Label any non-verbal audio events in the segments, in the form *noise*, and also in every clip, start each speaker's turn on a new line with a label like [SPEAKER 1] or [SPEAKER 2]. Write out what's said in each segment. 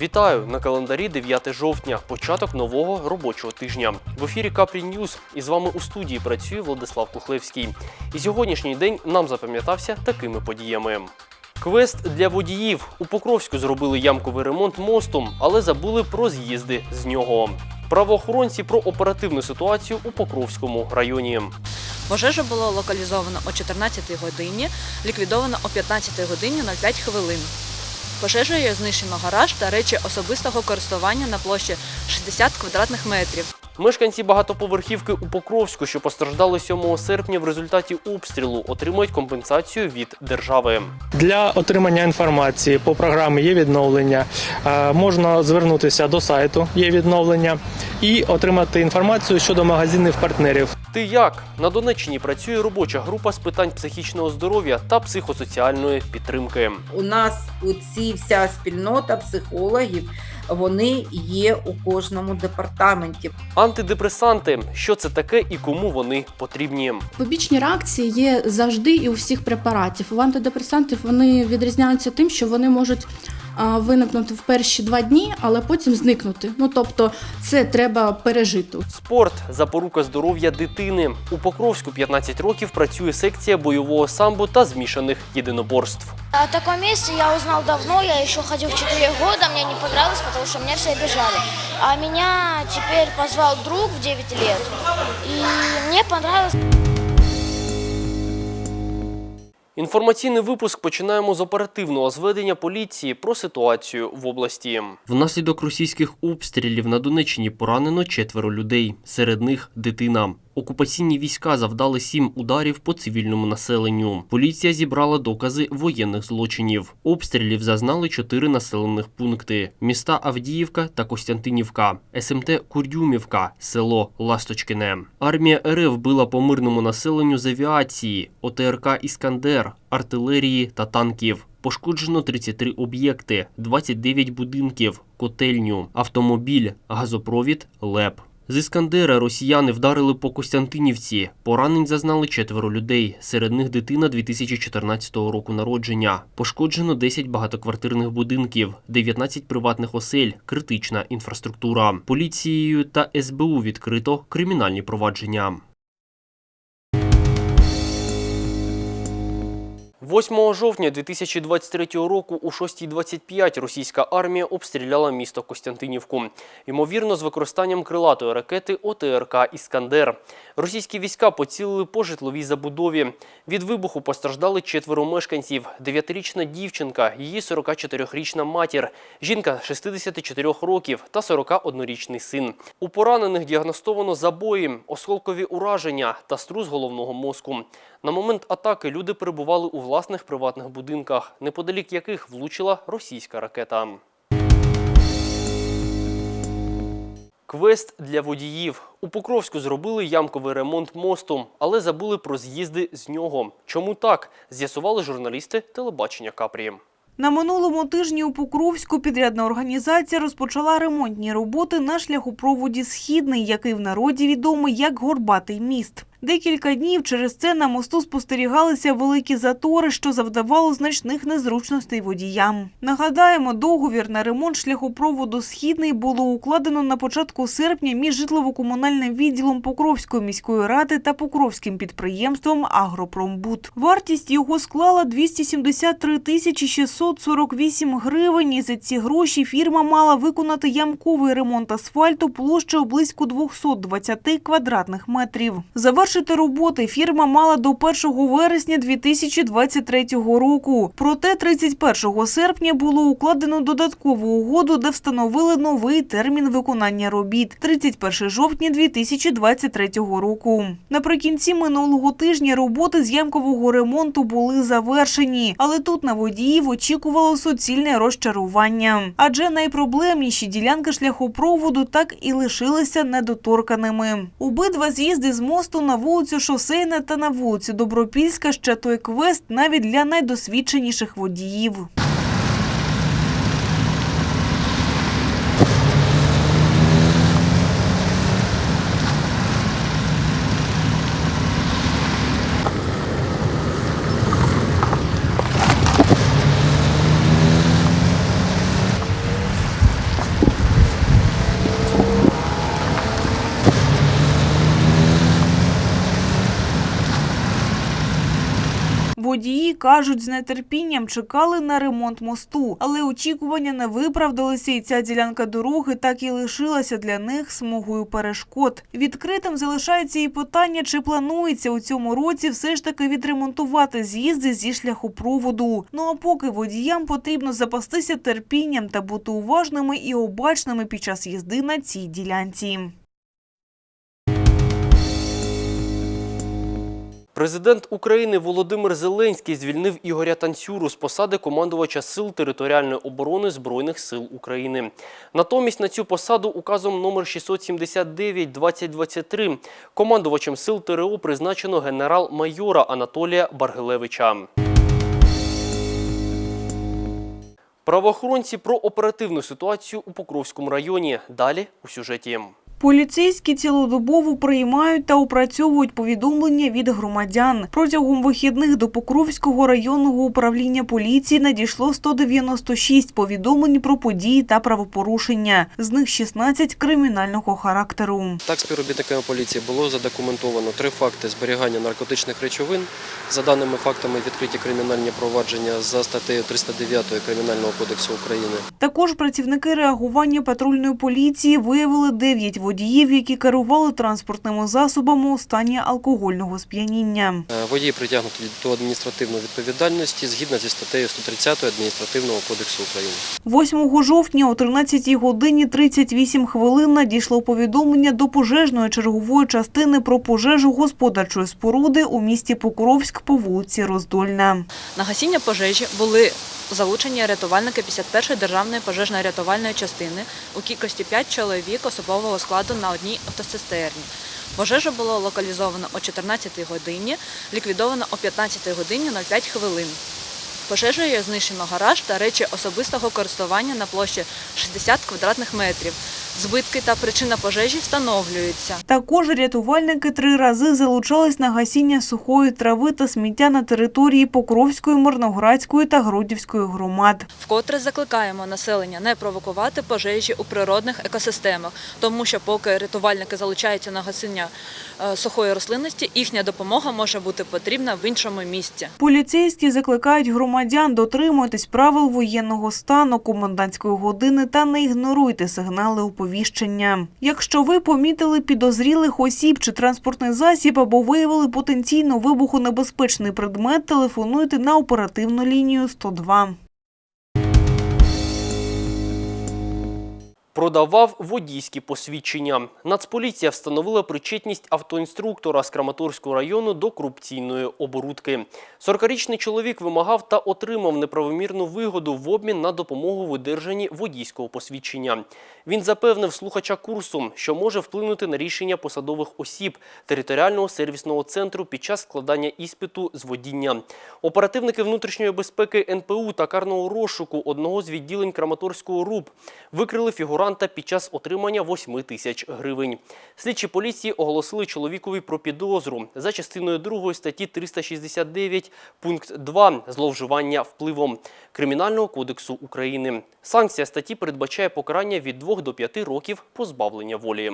[SPEAKER 1] Вітаю на календарі 9 жовтня, початок нового робочого тижня. В ефірі Капрі Ньюз і з вами у студії працює Владислав Кухлевський. І сьогоднішній день нам запам'ятався такими подіями. Квест для водіїв у Покровську зробили ямковий ремонт мосту, але забули про з'їзди з нього. Правоохоронці про оперативну ситуацію у Покровському районі.
[SPEAKER 2] Пожежа було локалізовано о 14 годині, ліквідовано о 15 годині 05 хвилин. Пожежею знищено гараж та речі особистого користування на площі 60 квадратних метрів.
[SPEAKER 1] Мешканці багатоповерхівки у Покровську, що постраждали 7 серпня в результаті обстрілу, отримують компенсацію від держави.
[SPEAKER 3] Для отримання інформації по програмі є відновлення. Е, Можна звернутися до сайту є відновлення і отримати інформацію щодо магазинів партнерів.
[SPEAKER 1] Ти як на Донеччині працює робоча група з питань психічного здоров'я та психосоціальної підтримки.
[SPEAKER 4] У нас ці вся спільнота психологів, вони є у кожному департаменті.
[SPEAKER 1] Антидепресанти, що це таке і кому вони потрібні?
[SPEAKER 5] Побічні реакції є завжди і у всіх препаратів. У антидепресантів вони відрізняються тим, що вони можуть виникнути в перші два дні, але потім зникнути. Ну тобто, це треба пережити.
[SPEAKER 1] Спорт запорука здоров'я дитини. У Покровську 15 років працює секція бойового самбо та змішаних єдиноборств.
[SPEAKER 6] О таком месте я узнал давно, я еще ходил 4 года, мне не понравилось, потому что меня все обижали. А меня теперь позвал друг в 9 лет, и мне понравилось.
[SPEAKER 1] Інформаційний випуск починаємо з оперативного зведення поліції про ситуацію в області. Внаслідок російських обстрілів на Донеччині поранено четверо людей. Серед них дитина. Окупаційні війська завдали сім ударів по цивільному населенню. Поліція зібрала докази воєнних злочинів. Обстрілів зазнали чотири населених пункти: міста Авдіївка та Костянтинівка, СМТ Курдюмівка, село Ласточкине. Армія РФ била по мирному населенню з авіації, ОТРК Іскандер, артилерії та танків. Пошкоджено 33 об'єкти, 29 будинків, котельню, автомобіль, газопровід, ЛЕП. З Іскандера росіяни вдарили по Костянтинівці. Поранень зазнали четверо людей. Серед них дитина 2014 року народження. Пошкоджено 10 багатоквартирних будинків, 19 приватних осель, критична інфраструктура. Поліцією та СБУ відкрито кримінальні провадження. 8 жовтня 2023 року о 6.25 російська армія обстріляла місто Костянтинівку. Ймовірно, з використанням крилатої ракети ОТРК «Іскандер». Російські війська поцілили по житловій забудові. Від вибуху постраждали четверо мешканців. Дев'ятирічна дівчинка, її 44-річна матір, жінка 64 років та 41-річний син. У поранених діагностовано забої, осколкові ураження та струс головного мозку. На момент атаки люди перебували у власних приватних будинках, неподалік яких влучила російська ракета. Квест для водіїв. У Покровську зробили ямковий ремонт мосту, але забули про з'їзди з нього. Чому так? З'ясували журналісти телебачення Капрі.
[SPEAKER 7] На минулому тижні у Покровську підрядна організація розпочала ремонтні роботи на шляхопроводі Східний, який в народі відомий як Горбатий міст. Декілька днів через це на мосту спостерігалися великі затори, що завдавало значних незручностей водіям. Нагадаємо, договір на ремонт шляхопроводу Східний було укладено на початку серпня між житлово-комунальним відділом Покровської міської ради та Покровським підприємством Агропромбуд. Вартість його склала 273 тисячі 648 гривень. І за ці гроші фірма мала виконати ямковий ремонт асфальту площею близько 220 квадратних метрів. Завершити роботи фірма мала до 1 вересня 2023 року. Проте 31 серпня було укладено додаткову угоду, де встановили новий термін виконання робіт 31 жовтня 2023 року. Наприкінці минулого тижня роботи з ямкового ремонту були завершені, але тут на водіїв очікувало суцільне розчарування. Адже найпроблемніші ділянки шляхопроводу так і лишилися недоторканими. Обидва з'їзди з мосту на вулицю Шосейна та на вулицю Добропільська ще той квест навіть для найдосвідченіших водіїв. водії кажуть, з нетерпінням чекали на ремонт мосту, але очікування не виправдалися, і ця ділянка дороги так і лишилася для них смугою перешкод. Відкритим залишається і питання, чи планується у цьому році все ж таки відремонтувати з'їзди зі шляхопроводу. Ну а поки водіям потрібно запастися терпінням та бути уважними і обачними під час їзди на цій ділянці.
[SPEAKER 1] Президент України Володимир Зеленський звільнив Ігоря Танцюру з посади командувача Сил територіальної оборони Збройних сил України. Натомість на цю посаду указом номер 679-2023 командувачем сил ТРО призначено генерал-майора Анатолія Баргилевича. Правоохоронці про оперативну ситуацію у Покровському районі. Далі у сюжеті.
[SPEAKER 7] Поліцейські цілодобово приймають та опрацьовують повідомлення від громадян. Протягом вихідних до Покровського районного управління поліції надійшло 196 повідомлень про події та правопорушення. З них 16 кримінального характеру.
[SPEAKER 8] Так, співробітниками поліції було задокументовано три факти зберігання наркотичних речовин. За даними фактами відкриті кримінальні провадження за статтею 309 Кримінального кодексу України.
[SPEAKER 7] Також працівники реагування патрульної поліції виявили 9 водіїв, які керували транспортними засобами у стані алкогольного сп'яніння.
[SPEAKER 8] Е, Водії притягнуті до адміністративної відповідальності згідно зі статтею 130 Адміністративного кодексу України.
[SPEAKER 7] 8 жовтня о 13 годині 38 хвилин надійшло повідомлення до пожежної чергової частини про пожежу господарчої споруди у місті Покровськ по вулиці Роздольна.
[SPEAKER 2] На гасіння пожежі були залучені рятувальники 51-ї державної пожежно-рятувальної частини у кількості 5 чоловік особового складу на одній автоцистерні. Пожежу було локалізовано о 14-й годині, ліквідовано о 15-й годині 05 хвилин. Пожежею знищено гараж та речі особистого користування на площі 60 квадратних метрів. Збитки та причина пожежі встановлюються.
[SPEAKER 7] Також рятувальники три рази залучались на гасіння сухої трави та сміття на території Покровської, Мирноградської та Грудівської громад.
[SPEAKER 2] Вкотре закликаємо населення не провокувати пожежі у природних екосистемах, тому що поки рятувальники залучаються на гасіння е, сухої рослинності, їхня допомога може бути потрібна в іншому місці.
[SPEAKER 7] Поліцейські закликають громадян дотримуватись правил воєнного стану, комендантської години та не ігноруйте сигнали оповіщення. Якщо ви помітили підозрілих осіб чи транспортний засіб або виявили потенційно вибухонебезпечний предмет, телефонуйте на оперативну лінію 102.
[SPEAKER 1] Продавав водійські посвідчення. Нацполіція встановила причетність автоінструктора з Краматорського району до корупційної оборудки. 40-річний чоловік вимагав та отримав неправомірну вигоду в обмін на допомогу в одержанні водійського посвідчення. Він запевнив слухача курсу, що може вплинути на рішення посадових осіб територіального сервісного центру під час складання іспиту з водіння. Оперативники внутрішньої безпеки НПУ та карного розшуку одного з відділень Краматорського РУП викрили фігуранта під час отримання 8 тисяч гривень. Слідчі поліції оголосили чоловікові про підозру за частиною 2 статті 369 пункт 2 зловживання впливом Кримінального кодексу України. Санкція статті передбачає покарання від 2 до 5 років позбавлення волі.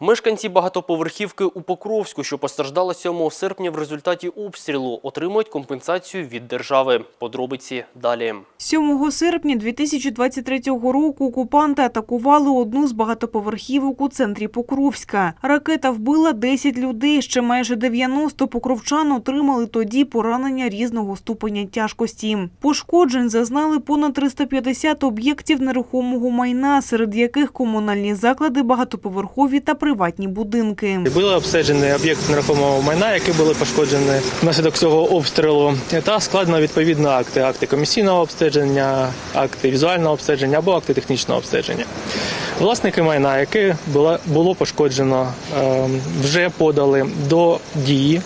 [SPEAKER 1] Мешканці багатоповерхівки у Покровську, що постраждали 7 серпня в результаті обстрілу, отримують компенсацію від держави. Подробиці далі.
[SPEAKER 7] 7 серпня 2023 року окупанти атакували одну з багатоповерхівок у центрі Покровська. Ракета вбила 10 людей. Ще майже 90 покровчан отримали тоді поранення різного ступеня тяжкості. Пошкоджень зазнали понад 350 об'єктів нерухомого майна, серед яких комунальні заклади, багатоповерхові та приватні будинки.
[SPEAKER 3] Були обстежені об'єкти нерухомого майна, які були пошкоджені внаслідок цього обстрілу, та складено відповідно акти: акти комісійного обстеження, акти візуального обстеження або акти технічного обстеження. Власники майна, яке було, пошкоджено, е, вже подали до дії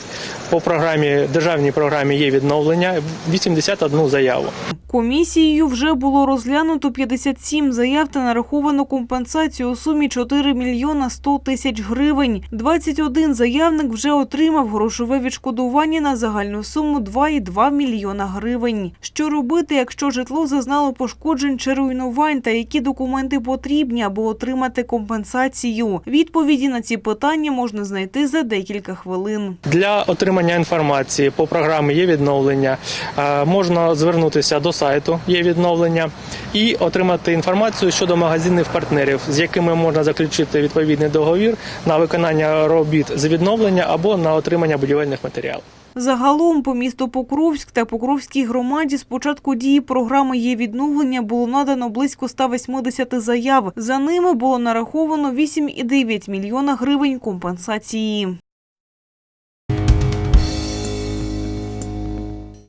[SPEAKER 3] по програмі державній програмі є відновлення 81 заяву.
[SPEAKER 7] Комісією вже було розглянуто 57 заяв та нараховано компенсацію у сумі 4 мільйона 100 тисяч гривень. 21 заявник вже отримав грошове відшкодування на загальну суму 2,2 мільйона гривень. Що робити, якщо житло зазнало пошкоджень чи руйнувань, та які документи потрібні, аби отримати компенсацію? Відповіді на ці питання можна знайти за декілька хвилин.
[SPEAKER 3] Для отримання інформації по програмі є відновлення. Е, Можна звернутися до сайту є відновлення і отримати інформацію щодо магазинних партнерів, з якими можна заключити відповідний договір на виконання робіт з відновлення або на отримання будівельних матеріалів.
[SPEAKER 7] Загалом по місту Покровськ та Покровській громаді з початку дії програми «Є відновлення» було надано близько 180 заяв. За ними було нараховано 8,9 мільйона гривень компенсації.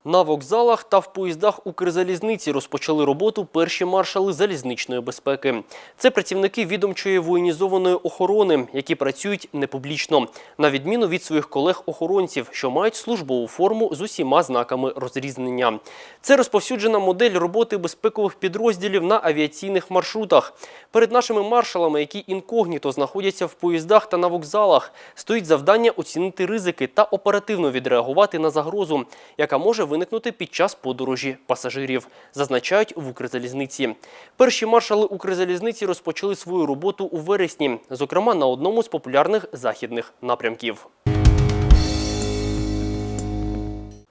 [SPEAKER 1] На вокзалах та в поїздах Укрзалізниці розпочали роботу перші маршали залізничної безпеки. Це працівники відомчої воєнізованої охорони, які працюють непублічно, на відміну від своїх колег-охоронців, що мають службову форму з усіма знаками розрізнення. Це розповсюджена модель роботи безпекових підрозділів на авіаційних маршрутах. Перед нашими маршалами, які інкогніто знаходяться в поїздах та на вокзалах, стоїть завдання оцінити ризики та оперативно відреагувати на загрозу, яка може виникнути під час подорожі пасажирів, зазначають в Укрзалізниці. Перші маршали Укрзалізниці розпочали свою роботу у вересні, зокрема на одному з популярних західних напрямків.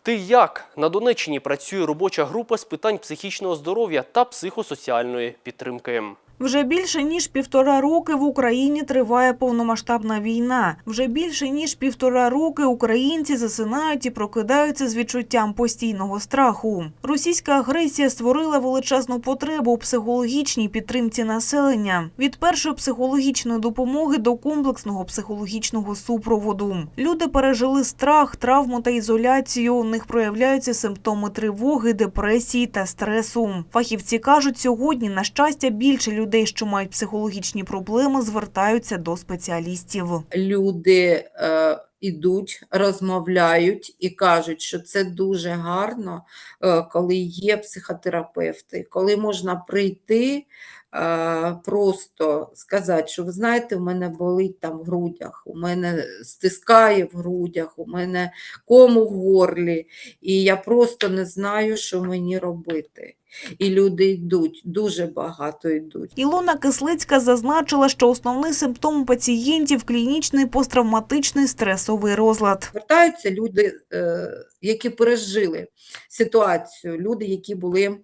[SPEAKER 1] Ти як на Донеччині працює робоча група з питань психічного здоров'я та психосоціальної підтримки.
[SPEAKER 7] Вже більше ніж півтора роки в Україні триває повномасштабна війна. Вже більше ніж півтора роки українці засинають і прокидаються з відчуттям постійного страху. Російська агресія створила величезну потребу у психологічній підтримці населення від першої психологічної допомоги до комплексного психологічного супроводу. Люди пережили страх, травму та ізоляцію. У них проявляються симптоми тривоги, депресії та стресу. Фахівці кажуть, сьогодні на щастя більше людей, що мають психологічні проблеми, звертаються до спеціалістів.
[SPEAKER 4] люди е, ідуть, розмовляють і кажуть, що це дуже гарно, е, коли є психотерапевти, коли можна прийти. Просто сказати, що ви знаєте, в мене болить там в грудях, у мене стискає в грудях, у мене кому в горлі, і я просто не знаю, що мені робити. І люди йдуть, дуже багато йдуть.
[SPEAKER 7] Ілона Кислицька зазначила, що основний симптом пацієнтів клінічний посттравматичний стресовий розлад.
[SPEAKER 4] Звертаються люди, е, які пережили ситуацію, люди, які були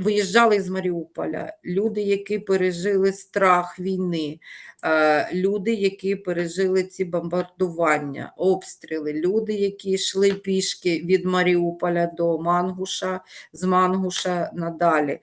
[SPEAKER 4] виїжджали з Маріуполя, люди, які пережили страх війни, е, люди, які пережили ці бомбардування, обстріли, люди, які йшли пішки від Маріуполя до Мангуша, з Мангуша надалі.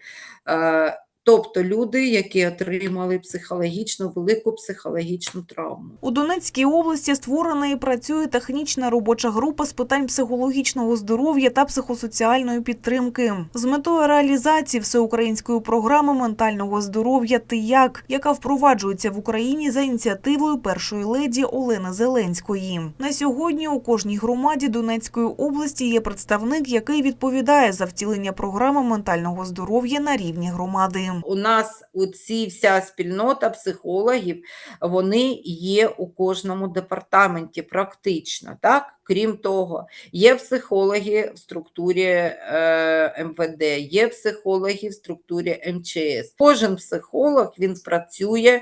[SPEAKER 4] Тобто люди, які отримали психологічну, велику психологічну травму.
[SPEAKER 7] У Донецькій області створена і працює технічна робоча група з питань психологічного здоров'я та психосоціальної підтримки з метою реалізації всеукраїнської програми ментального здоров'я «Ти як», яка впроваджується в Україні за ініціативою першої леді Олени Зеленської. На сьогодні у кожній громаді Донецької області є представник, який відповідає за втілення програми ментального здоров'я на рівні громади.
[SPEAKER 4] У нас оці вся спільнота психологів, вони є у кожному департаменті практично. Так? Крім того, є психологи в структурі е, МВД, є психологи в структурі МЧС. Кожен психолог він працює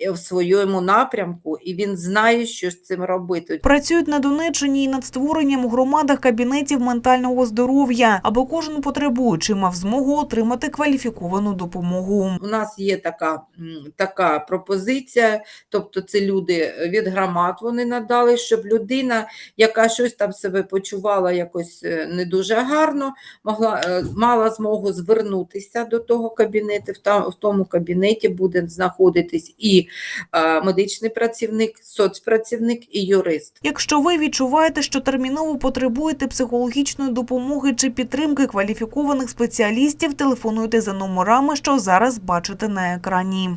[SPEAKER 4] в своєму напрямку і він знає, що з цим робити.
[SPEAKER 7] Працюють на Донеччині і над створенням у громадах кабінетів ментального здоров'я, аби кожен потребуючий мав змогу отримати кваліфіковану допомогу.
[SPEAKER 4] У нас є така, така пропозиція, тобто це люди від громад вони надали, щоб людина, яка щось там себе почувала якось е, не дуже гарно, могла, е, мала змогу звернутися до того кабінету. В тому кабінеті буде знаходитись і е, медичний працівник, соцпрацівник і юрист.
[SPEAKER 7] Якщо ви відчуваєте, що терміново потребуєте психологічної допомоги чи підтримки кваліфікованих спеціалістів, телефонуйте за номерами, що зараз бачите на екрані.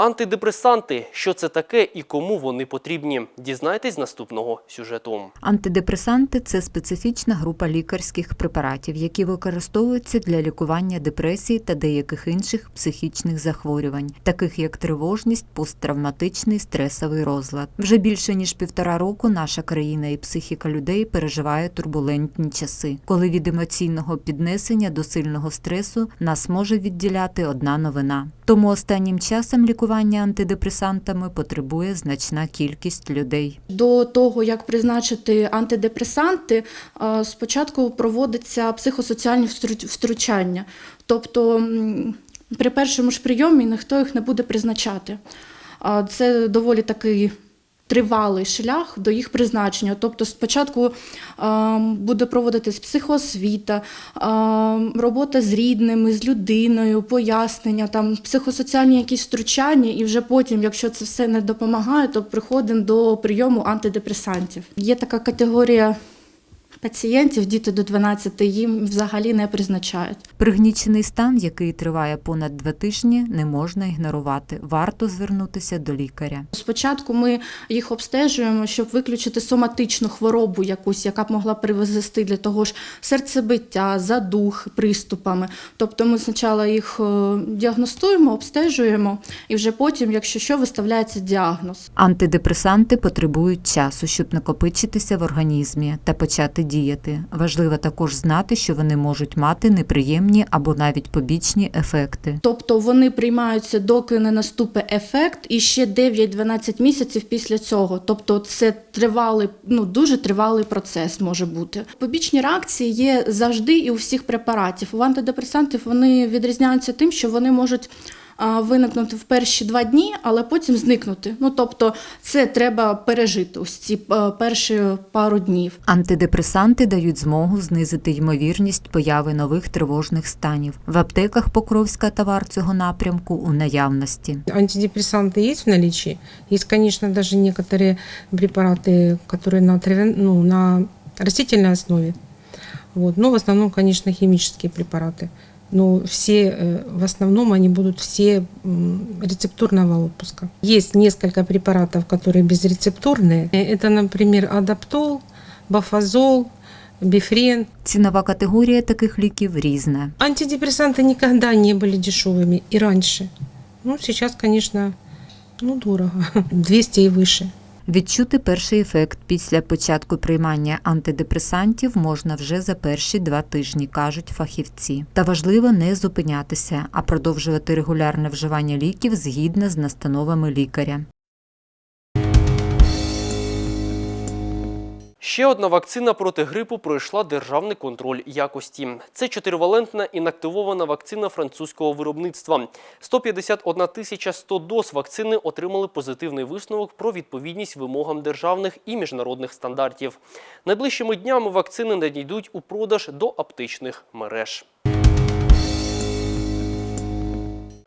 [SPEAKER 1] Антидепресанти що це таке і кому вони потрібні? Дізнайтесь наступного сюжету.
[SPEAKER 9] Антидепресанти це специфічна група лікарських препаратів, які використовуються для лікування депресії та деяких інших психічних захворювань, таких як тривожність, посттравматичний стресовий розлад. Вже більше ніж півтора року наша країна і психіка людей переживає турбулентні часи, коли від емоційного піднесення до сильного стресу нас може відділяти одна новина. Тому останнім часом лікування антидепресантами потребує значна кількість людей.
[SPEAKER 5] До того, як призначити антидепресанти, е, спочатку проводиться психосоціальні втру- втручання. Тобто при першому ж прийомі ніхто їх не буде призначати. Це доволі такий тривалий шлях до їх призначення. Тобто спочатку е, буде проводитись психоосвіта, е, робота з рідними, з людиною, пояснення, там, психосоціальні якісь втручання, і вже потім, якщо це все не допомагає, то приходимо до прийому антидепресантів. Є така категорія пацієнтів, діти до 12, їм взагалі не призначають.
[SPEAKER 9] Пригнічений стан, який триває понад два тижні, не можна ігнорувати. Варто звернутися до лікаря.
[SPEAKER 5] Спочатку ми їх обстежуємо, щоб виключити соматичну хворобу якусь, яка б могла привести для того ж серцебиття, задух, приступами. Тобто ми спочатку їх е, діагностуємо, обстежуємо, і вже потім, якщо що, виставляється діагноз.
[SPEAKER 9] Антидепресанти потребують часу, щоб накопичитися в організмі та почати діяти. Важливо також знати, що вони можуть мати неприємні або навіть побічні ефекти.
[SPEAKER 5] Тобто вони приймаються, доки не наступить ефект, і ще 9-12 місяців після цього. Тобто це тривалий, ну дуже тривалий процес може бути. Побічні реакції є завжди і у всіх препаратів. У антидепресантів вони відрізняються тим, що вони можуть виникнути в перші два дні, але потім зникнути. Ну тобто, це треба пережити ось ці е, перші пару днів.
[SPEAKER 9] Антидепресанти дають змогу знизити ймовірність появи нових тривожних станів. В аптеках Покровська товар цього напрямку у наявності.
[SPEAKER 10] Антидепрессанты есть в наличии. Есть, конечно, даже некоторые препараты, которые на, травя- ну, на растительной основе. Вот. Но в основном, конечно, химические препараты. Но все, э, в основном они будут все м, рецептурного отпуска. Есть несколько препаратов, которые безрецептурные. Э, Это, например, адаптол, бафазол, бифрен.
[SPEAKER 9] Цінова категорія таких ліків різна.
[SPEAKER 10] Антидепрессанты никогда не были дешевыми и раньше. Ну, сейчас, конечно, ну, дорого. *laughs* 200 и выше.
[SPEAKER 9] Відчути перший ефект після початку приймання антидепресантів можна вже за перші два тижні, кажуть фахівці. Та важливо не зупинятися, а продовжувати регулярне вживання ліків згідно з настановами лікаря.
[SPEAKER 1] Ще одна вакцина проти грипу пройшла державний контроль якості. Це чотиривалентна інактивована вакцина французького виробництва. 151 тисяча 100 доз вакцини отримали позитивний висновок про відповідність вимогам державних і міжнародних стандартів. Найближчими днями вакцини надійдуть у продаж до аптечних мереж.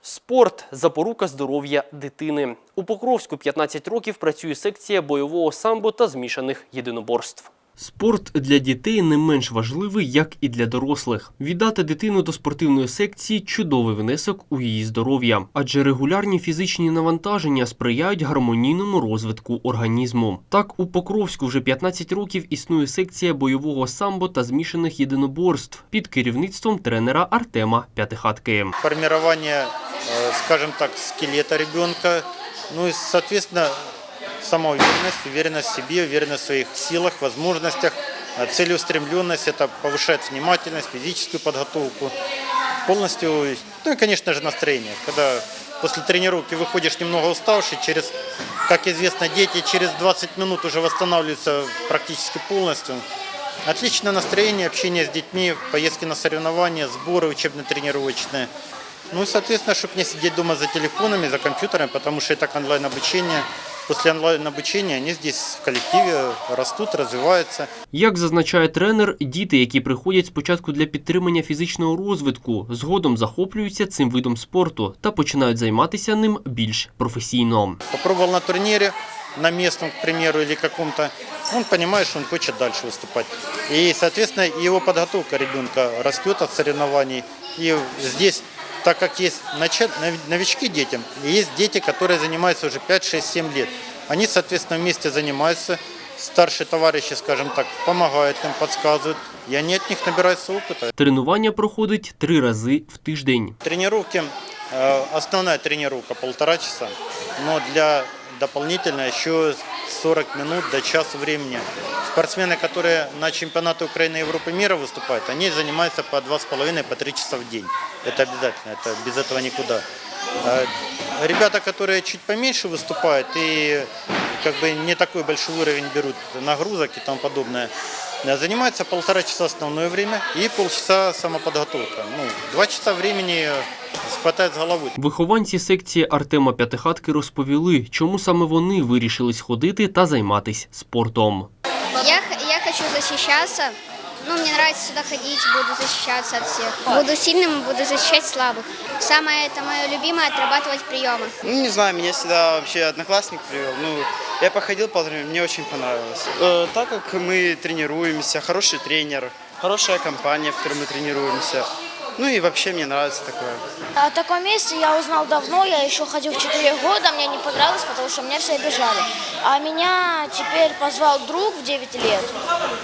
[SPEAKER 1] Спорт запорука здоров'я дитини. У Покровську 15 років працює секція бойового самбо та змішаних єдиноборств. Спорт для дітей не менш важливий, як і для дорослих. Віддати дитину до спортивної секції чудовий внесок у її здоров'я, адже регулярні фізичні навантаження сприяють гармонійному розвитку організму. Так, у Покровську вже 15 років існує секція бойового самбо та змішаних єдиноборств під керівництвом тренера Артема П'ятихатки.
[SPEAKER 11] формирование, э, скажем так, скелета ребенка, ну и, соответственно, самоуверенность, уверенность в себе, уверенность в своих силах, возможностях, э, целеустремленность, это повышает внимательность, физическую подготовку, полностью, ну и, конечно же, настроение. Когда после тренировки выходишь немного уставший, через, как известно, дети через 20 минут уже восстанавливаются практически полностью. Отличное настроение, общение с детьми, поездки на соревнования, сборы учебно-тренировочные. Ну и, соответственно, чтобы не сидеть дома за телефонами, за компьютерами, потому что и так онлайн-обучение. После онлайн-обучения они здесь в коллективе растут, развиваются.
[SPEAKER 1] Як зазначає тренер, діти, які приходять спочатку для підтримання фізичного розвитку, згодом захоплюються цим видом спорту та починають займатися ним більш професійно.
[SPEAKER 11] Попробовал на турнире, на местном, к примеру, или каком-то, он понимает, что он хочет дальше выступать. И, соответственно, его подготовка ребенка растет от соревнований. И здесь так как есть нача- нови- новички детям, и есть дети, которые занимаются уже 5, 6, 7 лет. Они, соответственно, вместе занимаются, старшие товарищи, скажем так, помогают им, подсказывают, и они от них набираются опыта.
[SPEAKER 1] Тренування проходить три рази в тиждень.
[SPEAKER 11] Тренировки, э, основная тренировка полтора часа, но для дополнительно еще 40 минут до часа времени. Спортсмены, которые на чемпионаты Украины и Европы мира выступают, они занимаются по 2,5 по 3 часа в день. Это обязательно, это без этого никуда. А Ребята, которые чуть поменьше выступают и как бы не такой большой уровень берут нагрузок и тому подобное, э, занимаются полтора часа основное время и полчаса самоподготовка. Ну, два часа времени хватает с головой.
[SPEAKER 1] Вихованці секції Артема П'ятихатки розповіли, чому саме вони вирішили сходити та займатися спортом.
[SPEAKER 6] Я, я хочу защищаться. Ну, мне нравится сюда ходить, буду защищаться от всех. Буду сильным и буду защищать слабых. Самое это мое любимое отрабатывать приемы.
[SPEAKER 12] Ну, не знаю, меня сюда вообще одноклассник привел. Ну, я походил, потренировал, мне очень понравилось. Э, так как мы тренируемся, хороший тренер, хорошая компания, в которой мы тренируемся. Ну и вообще мне нравится такое.
[SPEAKER 6] О таком месте я узнал давно, я еще ходил в 4 года, мне не понравилось, потому что меня все обижали. А меня теперь позвал друг в 9 лет,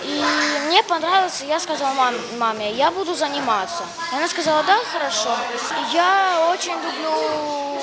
[SPEAKER 6] и мне понравилось, я сказала мам, маме, я буду заниматься. И она сказала, да, хорошо. Я очень люблю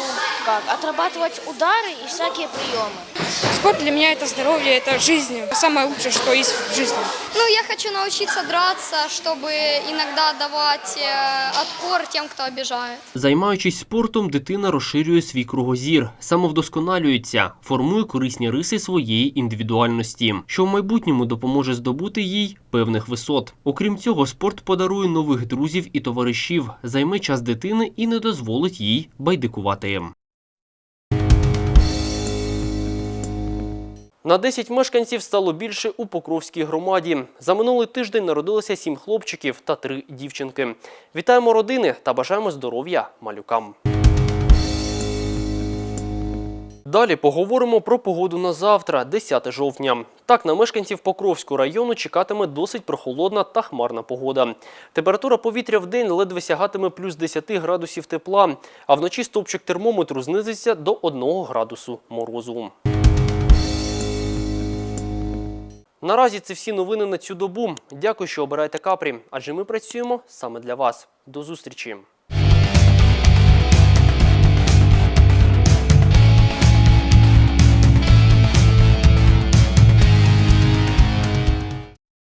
[SPEAKER 6] как, отрабатывать удары и всякие приемы.
[SPEAKER 13] Спорт для меня это здоровье, это жизнь. Самое лучшее, что есть в жизни.
[SPEAKER 6] Ну, я хочу научиться драться, чтобы иногда давать э, отпор тем, кто обижает.
[SPEAKER 1] Займаючись спортом, дитина розширює свій кругозір, самовдосконалюється, формує корисні риси своєї індивідуальності, що в майбутньому допоможе здобути їй певних висот. Окрім цього, спорт подарує нових друзів і товаришів, займе час дитини і не дозволить їй байдикувати. На 10 мешканців стало більше у Покровській громаді. За минулий тиждень народилося 7 хлопчиків та 3 дівчинки. Вітаємо родини та бажаємо здоров'я малюкам. Далі поговоримо про погоду на завтра, 10 жовтня. Так, на мешканців Покровського району чекатиме досить прохолодна та хмарна погода. Температура повітря в день ледве сягатиме плюс 10 градусів тепла, а вночі стовпчик термометру знизиться до 1 градусу морозу. Наразі це всі новини на цю добу. Дякую, що обираєте капрі, адже ми працюємо саме для вас. До зустрічі!